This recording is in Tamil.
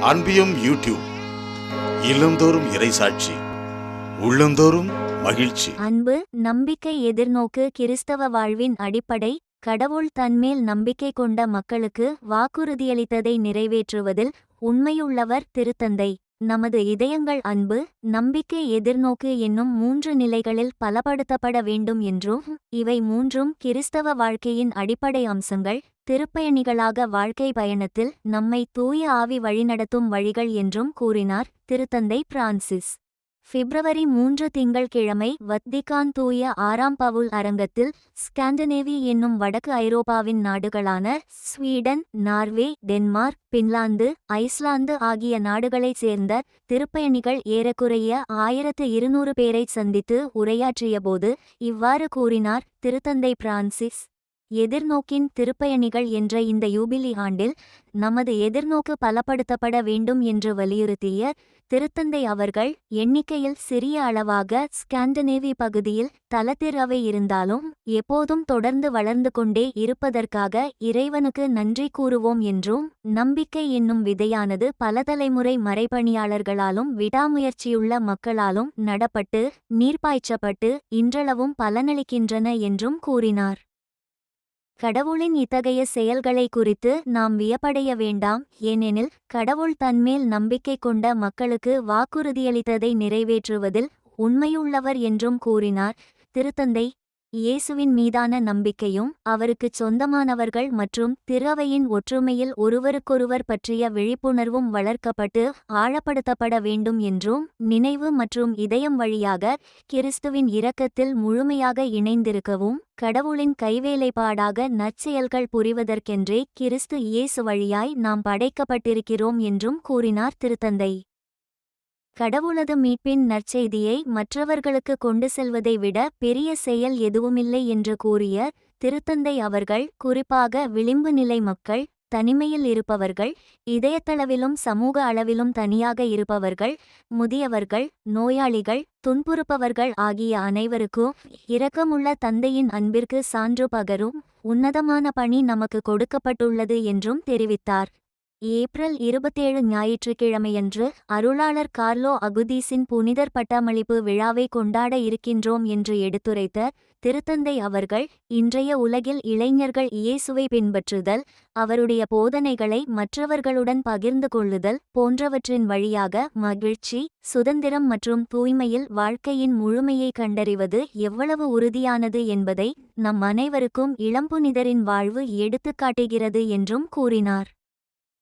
அன்பியும் யூடியூப் இல்லந்தோறும் இறைசாட்சி உள்ளந்தோறும் மகிழ்ச்சி. அன்பு நம்பிக்கை எதிர்நோக்கு கிறிஸ்தவ வாழ்வின் அடிப்படை கடவுள் தன்மேல் நம்பிக்கை கொண்ட மக்களுக்கு வாக்குறுதியளித்ததை நிறைவேற்றுவதில் உண்மையுள்ளவர் திருத்தந்தை. நமது இதயங்கள் அன்பு நம்பிக்கை எதிர்நோக்கு என்னும் மூன்று நிலைகளில் பலப்படுத்தப்பட வேண்டும் என்றும் இவை மூன்றும் கிறிஸ்தவ வாழ்க்கையின் அடிப்படை அம்சங்கள் திருப்பயணிகளாக வாழ்க்கை பயணத்தில் நம்மை தூய ஆவி வழிநடத்தும் வழிகள் என்றும் கூறினார் திருத்தந்தை பிரான்சிஸ். பிப்ரவரி மூன்று திங்கள்கிழமை வத்திகான் தூய ஆறாம் பவுல் அரங்கத்தில் ஸ்காண்டினேவி என்னும் வடக்கு ஐரோப்பாவின் நாடுகளான Sweden Norway Denmark Finland Iceland ஆகிய நாடுகளைச் சேர்ந்த திருப்பயணிகள் ஏறக்குறைய ஆயிரத்து இருநூறு பேரைச் சந்தித்து உரையாற்றியபோது இவ்வாறு கூறினார் திருத்தந்தை பிரான்சிஸ். எதிர்நோக்கின் திருப்பயணிகள் என்ற இந்த யூபிலி ஆண்டில் நமது எதிர்நோக்கு பலப்படுத்தப்பட வேண்டும் என்று வலியுறுத்திய திருத்தந்தை அவர்கள் எண்ணிக்கையில் சிறிய அளவாக ஸ்காண்டனேவி பகுதியில் தலத்திறவை இருந்தாலும் எப்போதும் தொடர்ந்து வளர்ந்து கொண்டே இருப்பதற்காக இறைவனுக்கு நன்றி கூறுவோம் என்றும் நம்பிக்கை என்னும் விதையானது பல தலைமுறை மறைபணியாளர்களாலும் விடாமுயற்சியுள்ள மக்களாலும் நடப்பட்டு நீர்ப்பாய்ச்சப்பட்டு இன்றளவும் பலனளிக்கின்றன என்றும் கூறினார். கடவுளின் இத்தகைய செயல்களை குறித்து நாம் வியப்படைய வேண்டாம். ஏனெனில் கடவுள் தன்மேல் நம்பிக்கை கொண்ட மக்களுக்கு வாக்குறுதியளித்ததை நிறைவேற்றுவதில் உண்மையுள்ளவர் என்றும் கூறினார். திருத்தந்தை இயேசுவின் மீதான நம்பிக்கையும் அவருக்குச் சொந்தமானவர்கள் மற்றும் திறவையின் ஒற்றுமையில் ஒருவருக்கொருவர் பற்றிய விழிப்புணர்வும் வளர்க்கப்பட்டு ஆழப்படுத்தப்பட வேண்டும் என்றும் நினைவு மற்றும் இதயம் வழியாக கிறிஸ்துவின் இரக்கத்தில் முழுமையாக இணைந்திருக்கவும் கடவுளின் கைவேலைப்பாடாக நற்செயல்கள் புரிவதற்கென்றே கிறிஸ்து இயேசு வழியாய் நாம் படைக்கப்பட்டிருக்கிறோம் என்றும் கூறினார் திருத்தந்தை. கடவுளது மீட்பின் நற்செய்தியை மற்றவர்களுக்கு கொண்டு செல்வதை விட பெரிய செயல் எதுவுமில்லை என்று கூறிய திருத்தந்தை அவர்கள் குறிப்பாக விளிம்பு நிலை மக்கள் தனிமையில் இருப்பவர்கள் இதயத்தளவிலும் சமூக அளவிலும் தனியாக இருப்பவர்கள் முதியவர்கள் நோயாளிகள் துன்புறுப்பவர்கள் ஆகிய அனைவருக்கும் இரக்கமுள்ள தந்தையின் அன்பிற்கு சான்று பகரும் உன்னதமான பணி நமக்கு கொடுக்கப்பட்டுள்ளது என்றும் தெரிவித்தார். ஏப்ரல் இருபத்தேழு ஞாயிற்றுக்கிழமையன்று அருளாளர் கார்லோ அகுதீஸின் புனிதர் பட்டமளிப்பு விழாவை கொண்டாட இருக்கின்றோம் என்று எடுத்துரைத்த திருத்தந்தை அவர்கள் இன்றைய உலகில் இளைஞர்கள் இயேசுவை பின்பற்றுதல் அவருடைய போதனைகளை மற்றவர்களுடன் பகிர்ந்து கொள்ளுதல் போன்றவற்றின் வழியாக மகிழ்ச்சி சுதந்திரம் மற்றும் தூய்மையில் வாழ்க்கையின் முழுமையை கண்டறிவது எவ்வளவு உறுதியானது என்பதை நம் அனைவருக்கும் இளம்புனிதரின் வாழ்வு எடுத்துக்காட்டுகிறது என்றும் கூறினார்.